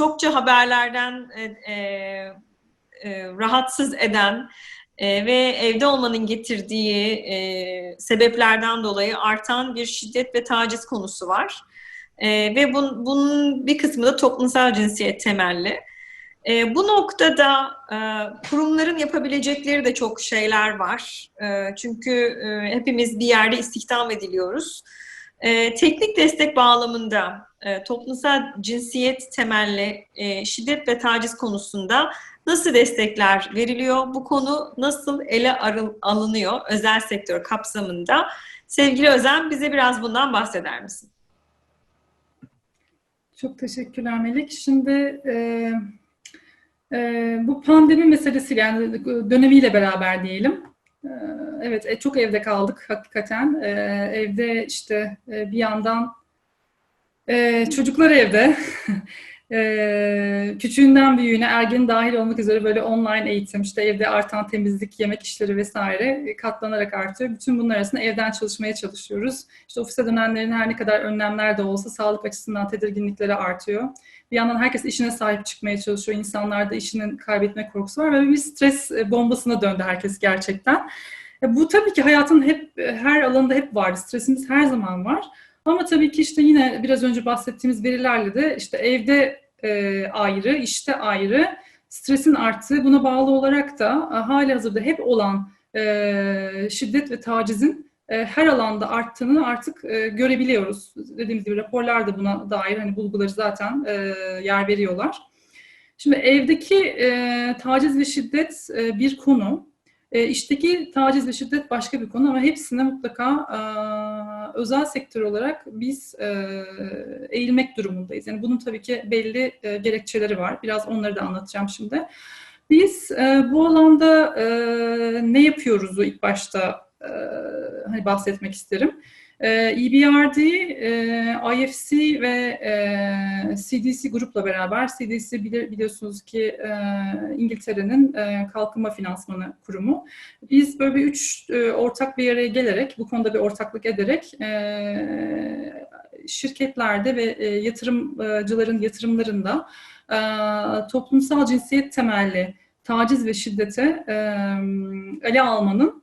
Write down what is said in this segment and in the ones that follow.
çokça haberlerden e, e, e, rahatsız eden e, ve evde olmanın getirdiği e, sebeplerden dolayı artan bir şiddet ve taciz konusu var. E, ve bun, bunun bir kısmı da toplumsal cinsiyet temelli. E, bu noktada e, kurumların yapabilecekleri de çok şeyler var. E, çünkü e, hepimiz bir yerde istihdam ediliyoruz. E, teknik destek bağlamında e, toplumsal cinsiyet temelli e, şiddet ve taciz konusunda nasıl destekler veriliyor? Bu konu nasıl ele alınıyor özel sektör kapsamında? Sevgili Özen bize biraz bundan bahseder misin? Çok teşekkürler Melek. Şimdi e, e, bu pandemi meselesi yani dönemiyle beraber diyelim. E, evet e, çok evde kaldık hakikaten. E, evde işte e, bir yandan e, çocuklar evde. e, küçüğünden büyüğüne, ergeni dahil olmak üzere böyle online eğitim, işte evde artan temizlik, yemek işleri vesaire katlanarak artıyor. Bütün bunlar arasında evden çalışmaya çalışıyoruz. İşte ofise dönenlerin her ne kadar önlemler de olsa sağlık açısından tedirginlikleri artıyor. Bir yandan herkes işine sahip çıkmaya çalışıyor. İnsanlarda işinin kaybetme korkusu var ve bir stres bombasına döndü herkes gerçekten. Bu tabii ki hayatın hep her alanda hep var. Stresimiz her zaman var. Ama tabii ki işte yine biraz önce bahsettiğimiz verilerle de işte evde e, ayrı, işte ayrı, stresin arttığı buna bağlı olarak da e, hali hazırda hep olan e, şiddet ve tacizin e, her alanda arttığını artık e, görebiliyoruz. Dediğimiz gibi raporlar da buna dair hani bulguları zaten e, yer veriyorlar. Şimdi evdeki e, taciz ve şiddet e, bir konu. E, işteki taciz ve şiddet başka bir konu ama hepsine mutlaka e, özel sektör olarak biz e, eğilmek durumundayız. Yani bunun tabii ki belli e, gerekçeleri var. Biraz onları da anlatacağım şimdi. Biz e, bu alanda e, ne yapıyoruzu ilk başta e, hani bahsetmek isterim. EBRD, e, IFC e, ve CDC e, grupla beraber, CDC biliyorsunuz ki İngiltere'nin kalkınma finansmanı kurumu. Biz böyle bir üç ortak bir araya gelerek, bu konuda bir ortaklık ederek şirketlerde ve yatırımcıların yatırımlarında toplumsal cinsiyet temelli taciz ve şiddete ele almanın e,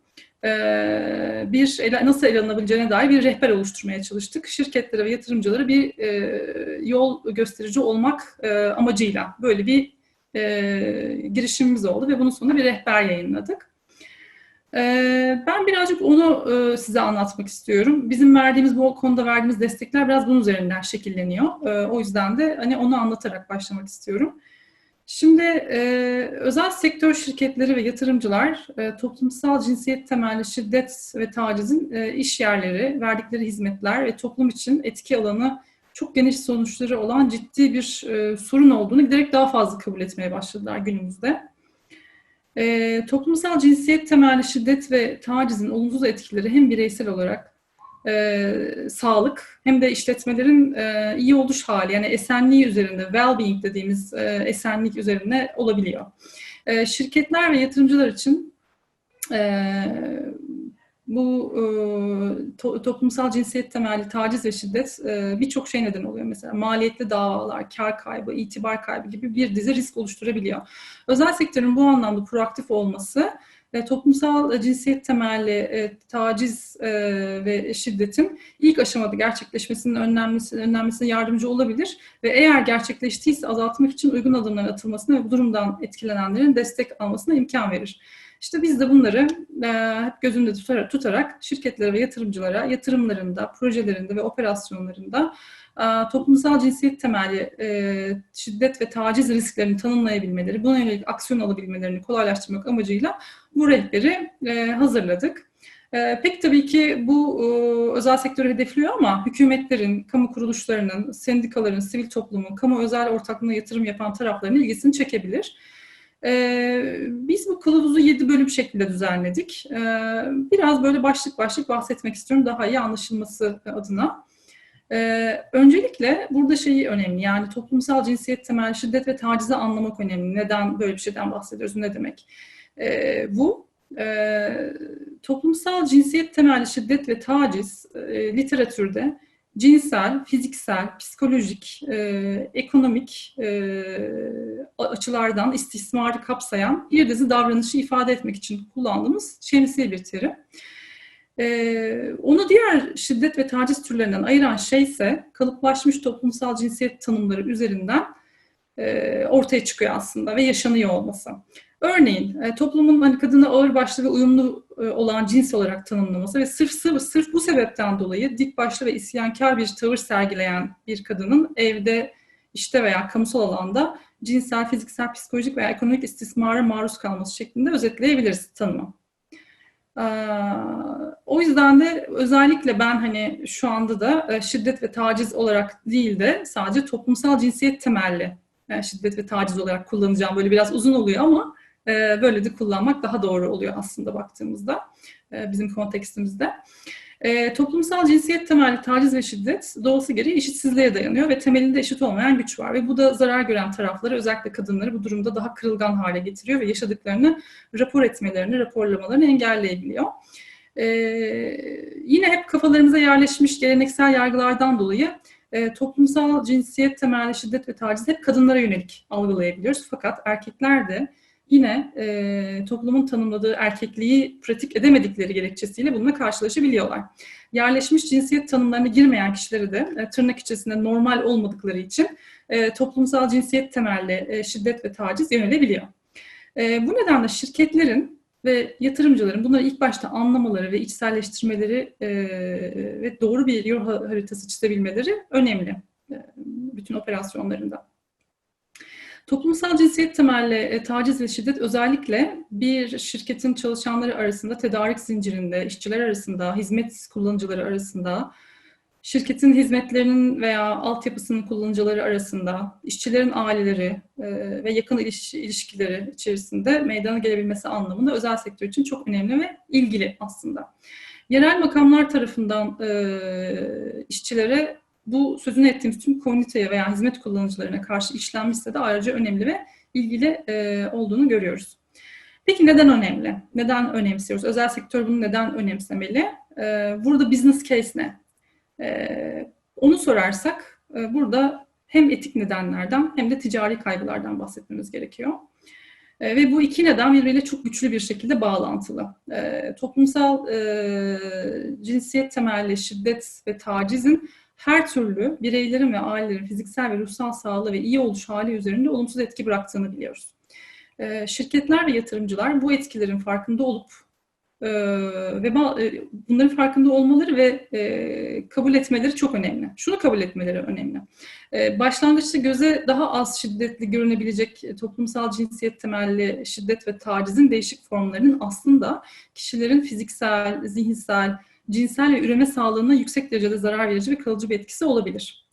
bir ele, nasıl ele alınabileceğine dair bir rehber oluşturmaya çalıştık. Şirketlere ve yatırımcılara bir e, yol gösterici olmak e, amacıyla böyle bir e, girişimimiz oldu ve bunun sonunda bir rehber yayınladık. E, ben birazcık onu e, size anlatmak istiyorum. Bizim verdiğimiz bu konuda verdiğimiz destekler biraz bunun üzerinden şekilleniyor. E, o yüzden de hani onu anlatarak başlamak istiyorum. Şimdi e, özel sektör şirketleri ve yatırımcılar e, toplumsal cinsiyet temelli şiddet ve tacizin e, iş yerleri, verdikleri hizmetler ve toplum için etki alanı çok geniş sonuçları olan ciddi bir e, sorun olduğunu giderek daha fazla kabul etmeye başladılar günümüzde. E, toplumsal cinsiyet temelli şiddet ve tacizin olumsuz etkileri hem bireysel olarak e, sağlık hem de işletmelerin e, iyi oluş hali yani esenliği üzerinde well-being dediğimiz e, esenlik üzerine olabiliyor. E, şirketler ve yatırımcılar için e, bu e, to, toplumsal cinsiyet temelli taciz ve şiddet e, birçok şey neden oluyor. Mesela maliyetli davalar, kar kaybı, itibar kaybı gibi bir dizi risk oluşturabiliyor. Özel sektörün bu anlamda proaktif olması e, toplumsal cinsiyet temelli e, taciz e, ve şiddetin ilk aşamada gerçekleşmesinin önlenmesi, önlenmesine yardımcı olabilir ve eğer gerçekleştiyse azaltmak için uygun adımlar atılmasına ve bu durumdan etkilenenlerin destek almasına imkan verir. İşte biz de bunları e, hep gözünde tutarak, tutarak şirketlere ve yatırımcılara yatırımlarında, projelerinde ve operasyonlarında toplumsal cinsiyet temelli e, şiddet ve taciz risklerini tanımlayabilmeleri, buna yönelik aksiyon alabilmelerini kolaylaştırmak amacıyla bu rehberi e, hazırladık. E, pek tabii ki bu özel sektörü hedefliyor ama hükümetlerin, kamu kuruluşlarının, sendikaların, sivil toplumun, kamu özel ortaklığına yatırım yapan tarafların ilgisini çekebilir. Ee, biz bu kılavuzu 7 bölüm şeklinde düzenledik. Ee, biraz böyle başlık başlık bahsetmek istiyorum daha iyi anlaşılması adına. Ee, öncelikle burada şeyi önemli yani toplumsal cinsiyet temel şiddet ve tacizi anlamak önemli. Neden böyle bir şeyden bahsediyoruz, ne demek? Ee, bu e, toplumsal cinsiyet temelli şiddet ve taciz e, literatürde cinsel, fiziksel, psikolojik, e, ekonomik e, açılardan istismarı kapsayan bir dizi davranışı ifade etmek için kullandığımız şemsiye bir terim. E, onu diğer şiddet ve taciz türlerinden ayıran şey ise kalıplaşmış toplumsal cinsiyet tanımları üzerinden e, ortaya çıkıyor aslında ve yaşanıyor olması. Örneğin e, toplumun hani kadını ağırbaşlı ve uyumlu e, olan cins olarak tanımlaması ve sırf, sırf sırf bu sebepten dolayı dik başlı ve isyankar bir tavır sergileyen bir kadının evde, işte veya kamusal alanda cinsel, fiziksel, psikolojik veya ekonomik istismara maruz kalması şeklinde özetleyebiliriz tanımı. Ee, o yüzden de özellikle ben hani şu anda da e, şiddet ve taciz olarak değil de sadece toplumsal cinsiyet temelli e, şiddet ve taciz olarak kullanacağım. Böyle biraz uzun oluyor ama e, böyle de kullanmak daha doğru oluyor aslında baktığımızda bizim kontekstimizde. Toplumsal cinsiyet temelli taciz ve şiddet doğası gereği eşitsizliğe dayanıyor ve temelinde eşit olmayan güç var. Ve bu da zarar gören tarafları özellikle kadınları bu durumda daha kırılgan hale getiriyor ve yaşadıklarını rapor etmelerini, raporlamalarını engelleyebiliyor. Ee, yine hep kafalarımıza yerleşmiş geleneksel yargılardan dolayı e, toplumsal cinsiyet temelli şiddet ve taciz hep kadınlara yönelik algılayabiliyoruz. Fakat erkekler de yine e, toplumun tanımladığı erkekliği pratik edemedikleri gerekçesiyle bununla karşılaşabiliyorlar. Yerleşmiş cinsiyet tanımlarına girmeyen kişileri de e, tırnak içerisinde normal olmadıkları için e, toplumsal cinsiyet temelli e, şiddet ve taciz yönelebiliyor. E, bu nedenle şirketlerin ve yatırımcıların bunları ilk başta anlamaları ve içselleştirmeleri e, ve doğru bir yol haritası çizebilmeleri önemli e, bütün operasyonlarında. Toplumsal cinsiyet temelli e, taciz ve şiddet özellikle bir şirketin çalışanları arasında, tedarik zincirinde, işçiler arasında, hizmet kullanıcıları arasında, şirketin hizmetlerinin veya altyapısının kullanıcıları arasında, işçilerin aileleri e, ve yakın iliş, ilişkileri içerisinde meydana gelebilmesi anlamında özel sektör için çok önemli ve ilgili aslında. Yerel makamlar tarafından e, işçilere bu sözünü ettiğimiz tüm komüniteye veya hizmet kullanıcılarına karşı işlenmişse de ayrıca önemli ve ilgili e, olduğunu görüyoruz. Peki neden önemli? Neden önemsiyoruz? Özel sektör bunu neden önemsemeli? E, burada business case ne? E, onu sorarsak e, burada hem etik nedenlerden hem de ticari kaygılardan bahsetmemiz gerekiyor. E, ve bu iki neden birbiriyle çok güçlü bir şekilde bağlantılı. E, toplumsal e, cinsiyet temelli şiddet ve tacizin her türlü bireylerin ve ailelerin fiziksel ve ruhsal sağlığı ve iyi oluş hali üzerinde olumsuz etki bıraktığını biliyoruz. E, şirketler ve yatırımcılar bu etkilerin farkında olup e, ve e, bunların farkında olmaları ve e, kabul etmeleri çok önemli. Şunu kabul etmeleri önemli. E, başlangıçta göze daha az şiddetli görünebilecek toplumsal cinsiyet temelli şiddet ve tacizin değişik formlarının aslında kişilerin fiziksel, zihinsel, cinsel ve üreme sağlığına yüksek derecede zarar verici ve kalıcı bir etkisi olabilir.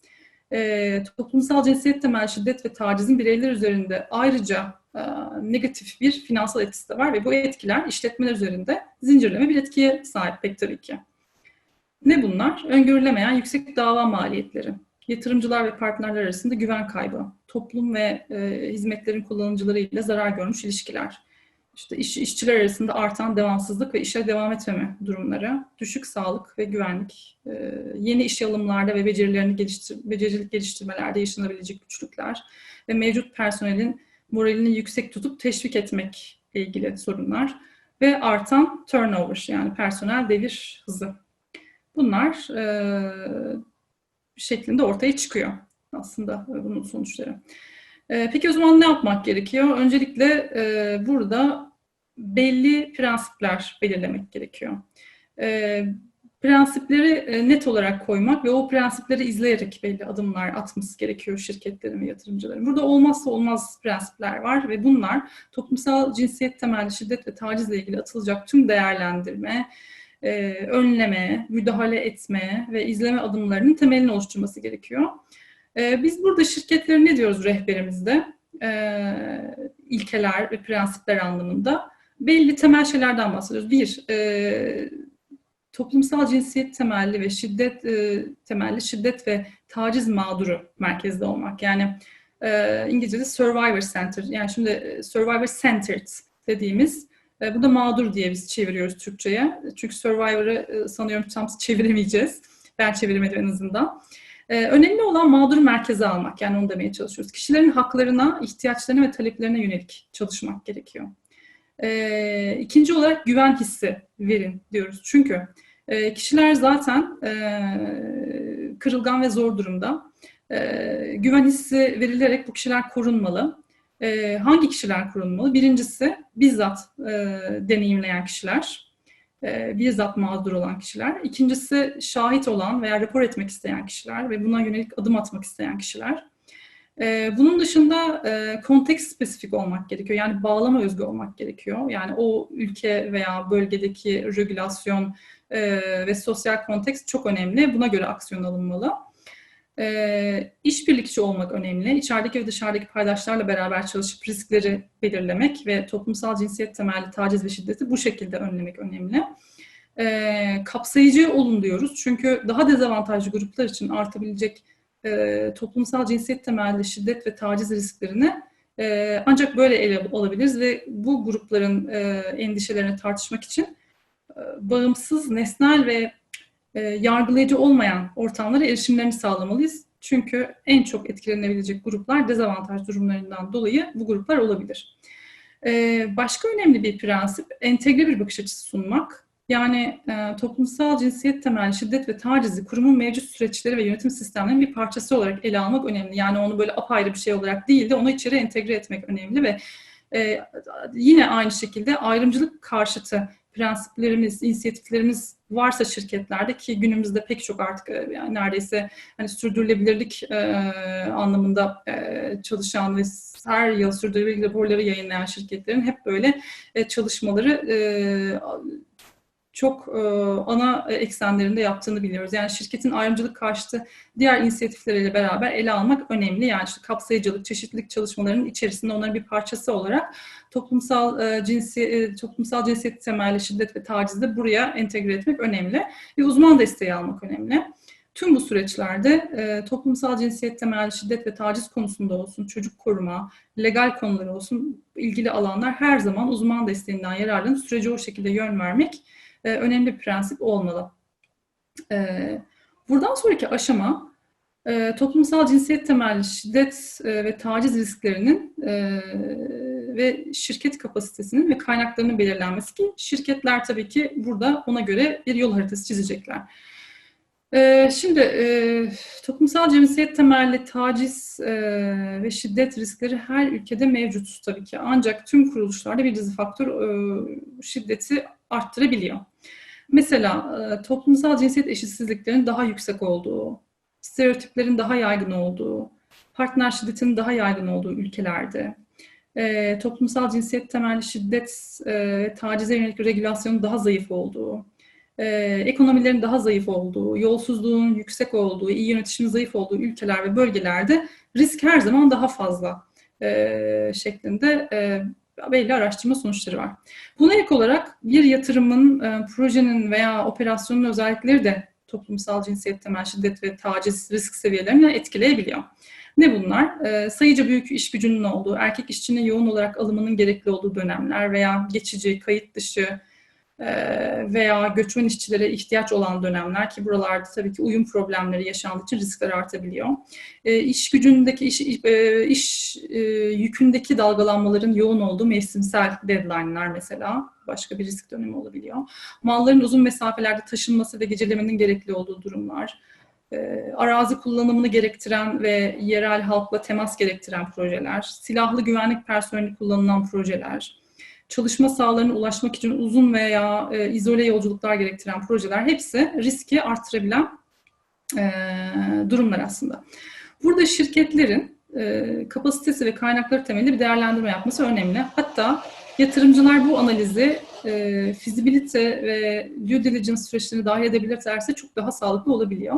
E, toplumsal cinsiyet temel şiddet ve tacizin bireyler üzerinde ayrıca e, negatif bir finansal etkisi de var ve bu etkiler işletmeler üzerinde zincirleme bir etkiye sahip pek tabii ki. Ne bunlar? Öngörülemeyen yüksek dava maliyetleri, yatırımcılar ve partnerler arasında güven kaybı, toplum ve e, hizmetlerin kullanıcıları ile zarar görmüş ilişkiler, işte iş, işçiler arasında artan devamsızlık ve işe devam etmeme durumları, düşük sağlık ve güvenlik, e, yeni iş alımlarda ve becerilerini geliştir, becerilik geliştirmelerde yaşanabilecek güçlükler ve mevcut personelin moralini yüksek tutup teşvik etmek ilgili sorunlar ve artan turnover yani personel devir hızı. Bunlar e, şeklinde ortaya çıkıyor aslında bunun sonuçları. E, peki o zaman ne yapmak gerekiyor? Öncelikle e, burada belli prensipler belirlemek gerekiyor. E, prensipleri e, net olarak koymak ve o prensipleri izleyerek belli adımlar atması gerekiyor şirketlerin ve yatırımcıların. Burada olmazsa olmaz prensipler var ve bunlar toplumsal cinsiyet temelli şiddet ve tacizle ilgili atılacak tüm değerlendirme, e, önleme, müdahale etme ve izleme adımlarının temelini oluşturması gerekiyor. E, biz burada şirketleri ne diyoruz rehberimizde? ilkeler ve prensipler anlamında belli temel şeylerden bahsediyoruz. Bir, toplumsal cinsiyet temelli ve şiddet e, temelli şiddet ve taciz mağduru merkezde olmak. Yani e, İngilizce'de survivor center. Yani şimdi e, survivor centered dediğimiz e, burada mağdur diye biz çeviriyoruz Türkçe'ye. Çünkü survivor'ı e, sanıyorum tam çeviremeyeceğiz. Ben çevirmedim en azından. Ee, önemli olan mağduru merkeze almak. Yani onu demeye çalışıyoruz. Kişilerin haklarına, ihtiyaçlarına ve taleplerine yönelik çalışmak gerekiyor. Ee, ikinci olarak güven hissi verin diyoruz. Çünkü e, kişiler zaten e, kırılgan ve zor durumda. E, güven hissi verilerek bu kişiler korunmalı. E, hangi kişiler korunmalı? Birincisi bizzat e, deneyimleyen kişiler, e, bizzat mağdur olan kişiler. İkincisi şahit olan veya rapor etmek isteyen kişiler ve buna yönelik adım atmak isteyen kişiler. Bunun dışında konteks spesifik olmak gerekiyor. Yani bağlama özgü olmak gerekiyor. Yani o ülke veya bölgedeki regülasyon ve sosyal konteks çok önemli. Buna göre aksiyon alınmalı. E, işbirlikçi olmak önemli. İçerideki ve dışarıdaki paydaşlarla beraber çalışıp riskleri belirlemek ve toplumsal cinsiyet temelli taciz ve şiddeti bu şekilde önlemek önemli. Kapsayıcı olun diyoruz. Çünkü daha dezavantajlı gruplar için artabilecek e, toplumsal cinsiyet temelli şiddet ve taciz risklerini e, ancak böyle ele alabiliriz ve bu grupların e, endişelerini tartışmak için e, bağımsız, nesnel ve e, yargılayıcı olmayan ortamlara erişimlerini sağlamalıyız. Çünkü en çok etkilenebilecek gruplar dezavantaj durumlarından dolayı bu gruplar olabilir. E, başka önemli bir prensip entegre bir bakış açısı sunmak. Yani e, toplumsal cinsiyet temelli şiddet ve tacizi kurumun mevcut süreçleri ve yönetim sistemlerinin bir parçası olarak ele almak önemli. Yani onu böyle apayrı bir şey olarak değil de onu içeri entegre etmek önemli ve e, yine aynı şekilde ayrımcılık karşıtı prensiplerimiz, inisiyatiflerimiz varsa şirketlerde ki günümüzde pek çok artık yani neredeyse hani sürdürülebilirlik e, anlamında e, çalışan ve her yıl sürdürülebilirlik raporları yayınlayan şirketlerin hep böyle e, çalışmaları e, çok e, ana eksenlerinde yaptığını biliyoruz. Yani şirketin ayrımcılık karşıtı diğer inisiyatifleriyle beraber ele almak önemli. Yani işte kapsayıcılık, çeşitlilik çalışmalarının içerisinde onların bir parçası olarak toplumsal e, cinsi e, toplumsal cinsiyet temelli şiddet ve tacizi de buraya entegre etmek önemli. Ve uzman desteği almak önemli. Tüm bu süreçlerde e, toplumsal cinsiyet temelli şiddet ve taciz konusunda olsun, çocuk koruma, legal konuları olsun ilgili alanlar her zaman uzman desteğinden yararlanıp sürece o şekilde yön vermek e, önemli bir prensip olmalı. E, buradan sonraki aşama e, toplumsal cinsiyet temelli şiddet ve taciz risklerinin ve şirket kapasitesinin ve kaynaklarının belirlenmesi ki şirketler tabii ki burada ona göre bir yol haritası çizecekler. Şimdi toplumsal cinsiyet temelli taciz ve şiddet riskleri her ülkede mevcut tabii ki. Ancak tüm kuruluşlarda bir dizi faktör şiddeti arttırabiliyor. Mesela e, toplumsal cinsiyet eşitsizliklerinin daha yüksek olduğu, stereotiplerin daha yaygın olduğu, partner şiddetinin daha yaygın olduğu ülkelerde, e, toplumsal cinsiyet temelli şiddet e, tacize yönelik regülasyonun daha zayıf olduğu, e, ekonomilerin daha zayıf olduğu, yolsuzluğun yüksek olduğu, iyi yönetişimin zayıf olduğu ülkeler ve bölgelerde risk her zaman daha fazla şeklinde belli araştırma sonuçları var. Buna ek olarak bir yatırımın, e, projenin veya operasyonun özellikleri de toplumsal cinsiyet temel şiddet ve taciz risk seviyelerini etkileyebiliyor. Ne bunlar? E, sayıca büyük iş gücünün olduğu, erkek işçinin yoğun olarak alımının gerekli olduğu dönemler veya geçici, kayıt dışı, veya göçmen işçilere ihtiyaç olan dönemler ki buralarda tabii ki uyum problemleri yaşandığı için riskler artabiliyor. İş gücündeki iş, iş yükündeki dalgalanmaların yoğun olduğu mevsimsel deadline'lar mesela başka bir risk dönemi olabiliyor. Malların uzun mesafelerde taşınması ve gecelemenin gerekli olduğu durumlar. Arazi kullanımını gerektiren ve yerel halkla temas gerektiren projeler, silahlı güvenlik personeli kullanılan projeler, çalışma sahalarına ulaşmak için uzun veya e, izole yolculuklar gerektiren projeler hepsi riski artırabilen e, durumlar aslında. Burada şirketlerin e, kapasitesi ve kaynakları temelli bir değerlendirme yapması önemli. Hatta yatırımcılar bu analizi e, fizibilite ve due diligence süreçlerini dahil edebilirlerse çok daha sağlıklı olabiliyor.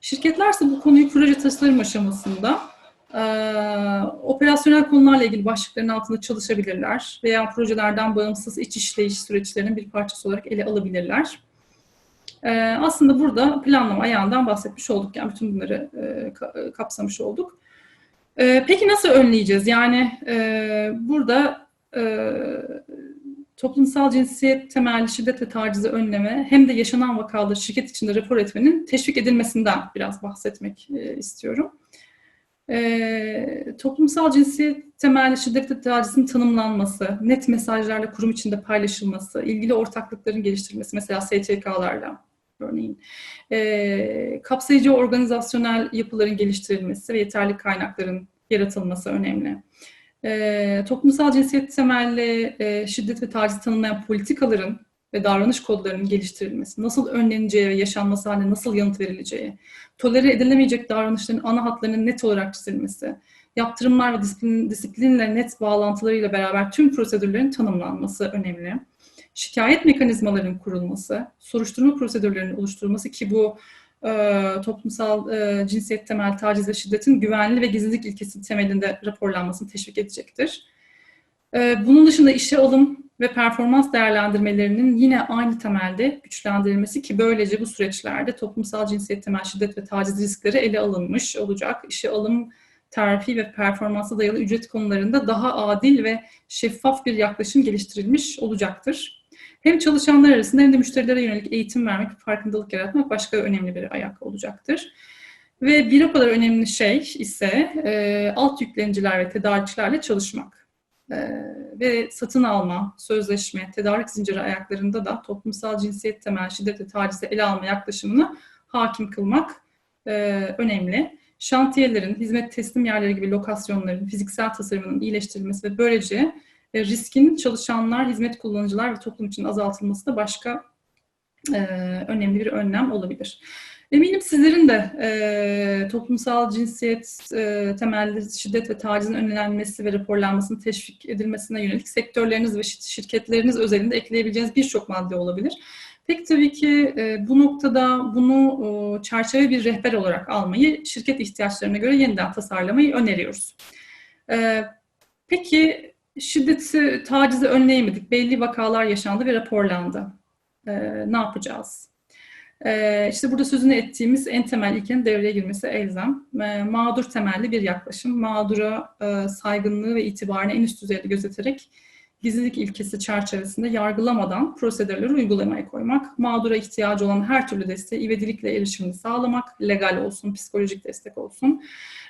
Şirketler ise bu konuyu proje tasarım aşamasında e, operasyonel konularla ilgili başlıkların altında çalışabilirler veya projelerden bağımsız iç işleyiş süreçlerinin bir parçası olarak ele alabilirler. E, aslında burada planlama ayağından bahsetmiş olduk. Yani bütün bunları e, kapsamış olduk. E, peki nasıl önleyeceğiz? Yani e, burada e, toplumsal cinsiyet temelli şiddet ve tacizi önleme hem de yaşanan vakaları şirket içinde rapor etmenin teşvik edilmesinden biraz bahsetmek e, istiyorum. E, toplumsal cinsiyet temelli şiddet ve tacizin tanımlanması, net mesajlarla kurum içinde paylaşılması, ilgili ortaklıkların geliştirilmesi, mesela STK'larla örneğin, e, kapsayıcı organizasyonel yapıların geliştirilmesi ve yeterli kaynakların yaratılması önemli. E, toplumsal cinsiyet temelli e, şiddet ve taciz tanımlayan politikaların ve davranış kodlarının geliştirilmesi, nasıl önleneceği ve yaşanması haline nasıl yanıt verileceği, tolere edilemeyecek davranışların ana hatlarının net olarak çizilmesi, yaptırımlar ve disiplin, disiplinle net bağlantılarıyla beraber tüm prosedürlerin tanımlanması önemli. Şikayet mekanizmalarının kurulması, soruşturma prosedürlerinin oluşturulması ki bu e, toplumsal e, cinsiyet temel taciz ve şiddetin güvenli ve gizlilik ilkesi temelinde raporlanmasını teşvik edecektir. E, bunun dışında işe alım ve performans değerlendirmelerinin yine aynı temelde güçlendirilmesi ki böylece bu süreçlerde toplumsal cinsiyet temel şiddet ve taciz riskleri ele alınmış olacak. İşe alım, terfi ve performansa dayalı ücret konularında daha adil ve şeffaf bir yaklaşım geliştirilmiş olacaktır. Hem çalışanlar arasında hem de müşterilere yönelik eğitim vermek, farkındalık yaratmak başka önemli bir ayak olacaktır. Ve bir o kadar önemli şey ise e, alt yükleniciler ve tedarikçilerle çalışmak. E, ve satın alma, sözleşme, tedarik zinciri ayaklarında da toplumsal cinsiyet temel şiddet ve tacizi ele alma yaklaşımını hakim kılmak e, önemli. Şantiyelerin, hizmet teslim yerleri gibi lokasyonların fiziksel tasarımının iyileştirilmesi ve böylece e, riskin çalışanlar, hizmet kullanıcılar ve toplum için azaltılması da başka e, önemli bir önlem olabilir. Eminim sizlerin de e, toplumsal cinsiyet e, temelli şiddet ve tacizin önlenmesi ve raporlanmasının teşvik edilmesine yönelik sektörleriniz ve şirketleriniz özelinde ekleyebileceğiniz birçok madde olabilir. Peki tabii ki e, bu noktada bunu e, çerçeve bir rehber olarak almayı, şirket ihtiyaçlarına göre yeniden tasarlamayı öneriyoruz. E, peki şiddeti, tacizi önleyemedik. Belli vakalar yaşandı ve raporlandı. E, ne yapacağız? E, işte burada sözünü ettiğimiz en temel ilkenin devreye girmesi elzem. E, mağdur temelli bir yaklaşım. Mağdura e, saygınlığı ve itibarını en üst düzeyde gözeterek gizlilik ilkesi çerçevesinde yargılamadan prosedürleri uygulamaya koymak, mağdura ihtiyacı olan her türlü desteği ivedilikle erişimini sağlamak, legal olsun, psikolojik destek olsun,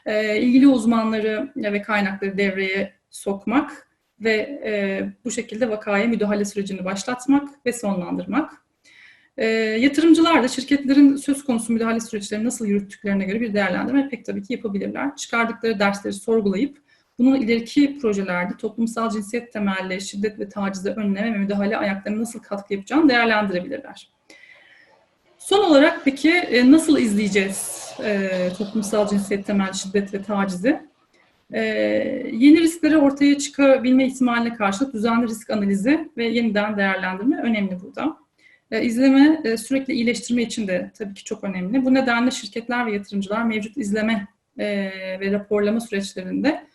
e, ilgili uzmanları ve kaynakları devreye sokmak ve e, bu şekilde vakaya müdahale sürecini başlatmak ve sonlandırmak. E, yatırımcılar da şirketlerin söz konusu müdahale süreçlerini nasıl yürüttüklerine göre bir değerlendirme pek tabii ki yapabilirler. Çıkardıkları dersleri sorgulayıp bunu ileriki projelerde toplumsal cinsiyet temelli şiddet ve tacize önleme ve müdahale ayaklarına nasıl katkı yapacağını değerlendirebilirler. Son olarak peki e, nasıl izleyeceğiz e, toplumsal cinsiyet temelli şiddet ve tacizi? E, yeni riskleri ortaya çıkabilme ihtimaline karşılık düzenli risk analizi ve yeniden değerlendirme önemli burada. E, izleme e, sürekli iyileştirme için de tabii ki çok önemli. Bu nedenle şirketler ve yatırımcılar mevcut izleme e, ve raporlama süreçlerinde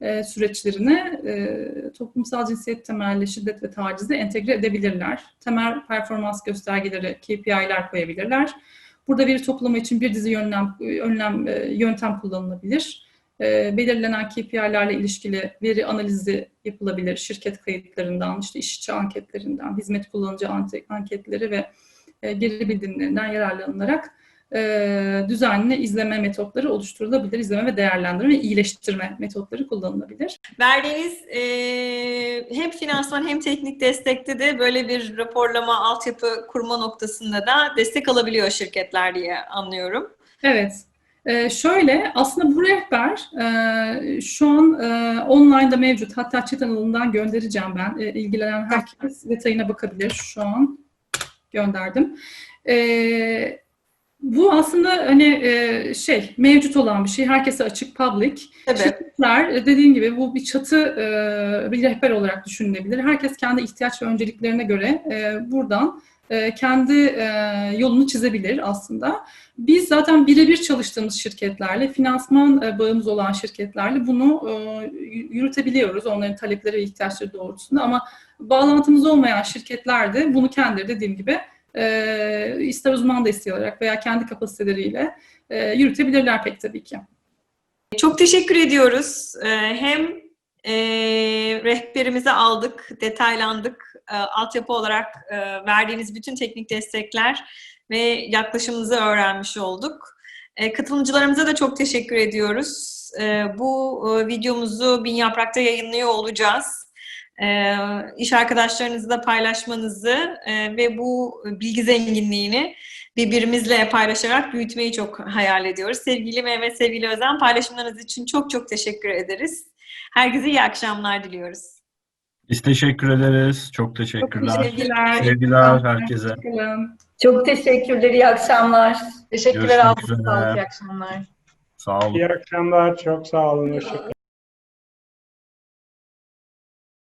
e, süreçlerine e, toplumsal cinsiyet temelli şiddet ve tacizi entegre edebilirler. Temel performans göstergeleri, KPI'ler koyabilirler. Burada veri toplama için bir dizi yöntem, önlem, yöntem kullanılabilir. E, belirlenen KPI'lerle ilişkili veri analizi yapılabilir. Şirket kayıtlarından, işte işçi anketlerinden, hizmet kullanıcı anketleri ve e, geri bildirimlerinden yararlanılarak e, düzenli izleme metotları oluşturulabilir. İzleme ve değerlendirme ve iyileştirme metotları kullanılabilir. Verdiğiniz e, hem finansman hem teknik destekte de böyle bir raporlama, altyapı kurma noktasında da destek alabiliyor şirketler diye anlıyorum. Evet. Ee, şöyle, aslında bu rehber e, şu an e, online'da mevcut. Hatta chat alanından göndereceğim ben. E, ilgilenen herkes detayına bakabilir. Şu an gönderdim. E, bu aslında hani e, şey mevcut olan bir şey. Herkese açık, public. Tabii. Şirketler dediğim gibi bu bir çatı e, bir rehber olarak düşünülebilir. Herkes kendi ihtiyaç ve önceliklerine göre e, buradan e, kendi e, yolunu çizebilir aslında. Biz zaten birebir çalıştığımız şirketlerle, finansman e, bağımız olan şirketlerle bunu yürütebiliyoruz. Onların talepleri ve ihtiyaçları doğrultusunda ama bağlantımız olmayan şirketler de bunu kendileri dediğim gibi e, ister uzman desteği olarak veya kendi kapasiteleriyle yürütebilirler pek tabii ki. Çok teşekkür ediyoruz. Hem e, rehberimizi aldık, detaylandık. E, altyapı olarak e, verdiğiniz bütün teknik destekler ve yaklaşımınızı öğrenmiş olduk. E, katılımcılarımıza da çok teşekkür ediyoruz. E, bu e, videomuzu Bin Yaprak'ta yayınlıyor olacağız. E, iş arkadaşlarınızla paylaşmanızı e, ve bu bilgi zenginliğini birbirimizle paylaşarak büyütmeyi çok hayal ediyoruz. Sevgili Mehmet, sevgili Özen paylaşımlarınız için çok çok teşekkür ederiz. Herkese iyi akşamlar diliyoruz. Biz teşekkür ederiz. Çok Çok teşekkürler. teşekkürler. Sevgiler herkese. Çok teşekkürler, iyi akşamlar. Teşekkürler Görüşmek üzere. İyi akşamlar. Sağ olun. İyi akşamlar. Çok sağ olun. Hoşçakalın.